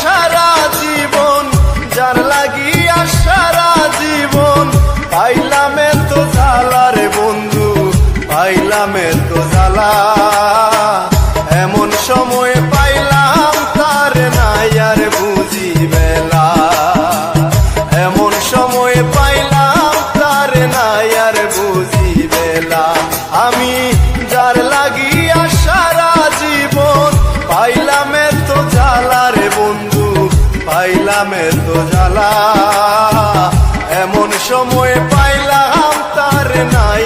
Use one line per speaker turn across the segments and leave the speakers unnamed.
সারা জীবন, যার লাগিয়া সারা জীবন, পাইলাম তো জালা রে বন্ধু, পাইলাম তো জ্বালা। এমন সময় মেতো তো জ্বালা। এমন সময় পাইলাম তার নাই।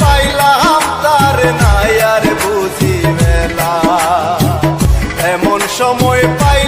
পাইলাম মেলা। এমন সময় পাই